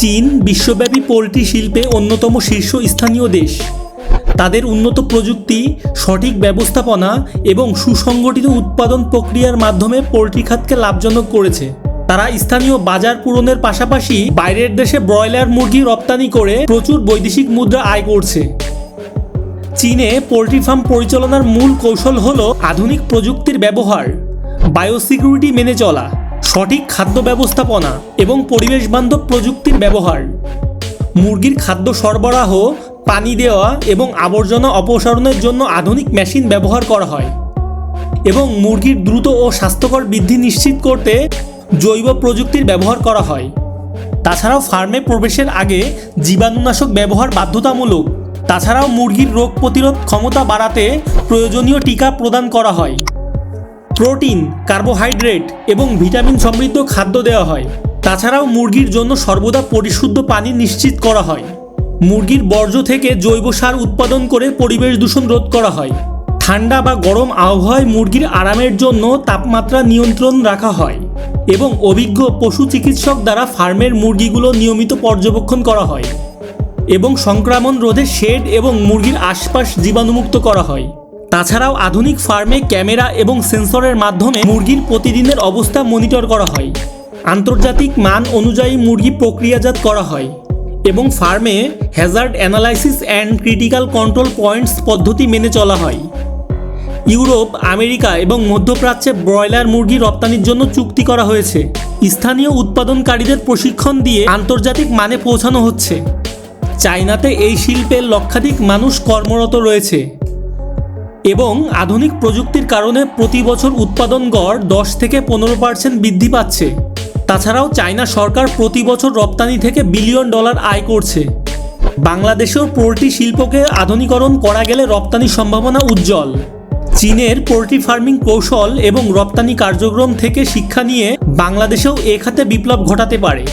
চীন বিশ্বব্যাপী পোলট্রি শিল্পে অন্যতম শীর্ষস্থানীয় দেশ। তাদের উন্নত প্রযুক্তি, সঠিক ব্যবস্থাপনা এবং সুসংগঠিত উৎপাদন প্রক্রিয়ার মাধ্যমে পোলট্রি খাতকে লাভজনক করেছে। তারা স্থানীয় বাজার পূরণের পাশাপাশি বাইরের দেশে ব্রয়লার মুরগি রপ্তানি করে প্রচুর বৈদেশিক মুদ্রা আয় করছে। চীনে পোলট্রি ফার্ম পরিচালনার মূল কৌশল হল আধুনিক প্রযুক্তির ব্যবহার, বায়োসিকিউরিটি মেনে চলা। সঠিক খাদ্য ব্যবস্থাপনা এবং পরিবেশ বান্ধব প্রযুক্তির ব্যবহার। মুরগির খাদ্য সরবরাহ, পানি দেওয়া এবং আবর্জনা অপসারণের জন্য আধুনিক মেশিন ব্যবহার করা হয় এবং মুরগির দ্রুত ও স্বাস্থ্যকর বৃদ্ধি নিশ্চিত করতে জৈব প্রযুক্তির ব্যবহার করা হয়। তাছাড়াও ফার্মে প্রবেশের আগে জীবাণুনাশক ব্যবহার বাধ্যতামূলক। তাছাড়াও মুরগির রোগ প্রতিরোধ ক্ষমতা বাড়াতে প্রয়োজনীয় টিকা প্রদান করা হয়। প্রোটিন, কার্বোহাইড্রেট এবং ভিটামিন সমৃদ্ধ খাদ্য দেওয়া হয়। তাছাড়াও মুরগির জন্য সর্বদা পরিশুদ্ধ পানি নিশ্চিত করা হয়। মুরগির বর্জ্য থেকে জৈব সার উৎপাদন করে পরিবেশ দূষণ রোধ করা হয়। ঠান্ডা বা গরম আবহাওয়ায় মুরগির আরামের জন্য তাপমাত্রা নিয়ন্ত্রণ রাখা হয় এবং অভিজ্ঞ পশু চিকিৎসক দ্বারা ফার্মের মুরগিগুলো নিয়মিত পর্যবেক্ষণ করা হয় এবং সংক্রমণ রোধে শেড এবং মুরগির আশপাশ জীবাণুমুক্ত করা হয়। তাছাড়াও আধুনিক ফার্মে ক্যামেরা এবং সেন্সরের মাধ্যমে মুরগির প্রতিদিনের অবস্থা মনিটর করা হয়। আন্তর্জাতিক মান অনুযায়ী মুরগি প্রক্রিয়াজাত করা হয় এবং ফার্মে hazard analysis and critical control points পদ্ধতি মেনে চলা হয়। ইউরোপ, আমেরিকা এবং মধ্যপ্রাচ্যে ব্রয়লার মুরগি রপ্তানির জন্য চুক্তি করা হয়েছে। স্থানীয় উৎপাদনকারীদের প্রশিক্ষণ দিয়ে আন্তর্জাতিক মানে পৌঁছানো হচ্ছে। চায়নাতে এই শিল্পে লক্ষাধিক মানুষ কর্মরত রয়েছে। এবং আধুনিক প্রযুক্তির কারণে প্রতি বছর উৎপাদন গড় দশ থেকে পনেরো পার্সেন্ট বৃদ্ধি পাচ্ছে। তাছাড়াও চায়না সরকার প্রতি বছর রপ্তানি থেকে বিলিয়ন ডলার আয় করছে। বাংলাদেশেও পোলট্রি শিল্পকে আধুনিকরণ করা গেলে রপ্তানির সম্ভাবনা উজ্জ্বল। চীনের পোলট্রি ফার্মিং কৌশল এবং রপ্তানি কার্যক্রম থেকে শিক্ষা নিয়ে বাংলাদেশেও এ খাতে বিপ্লব ঘটাতে পারে।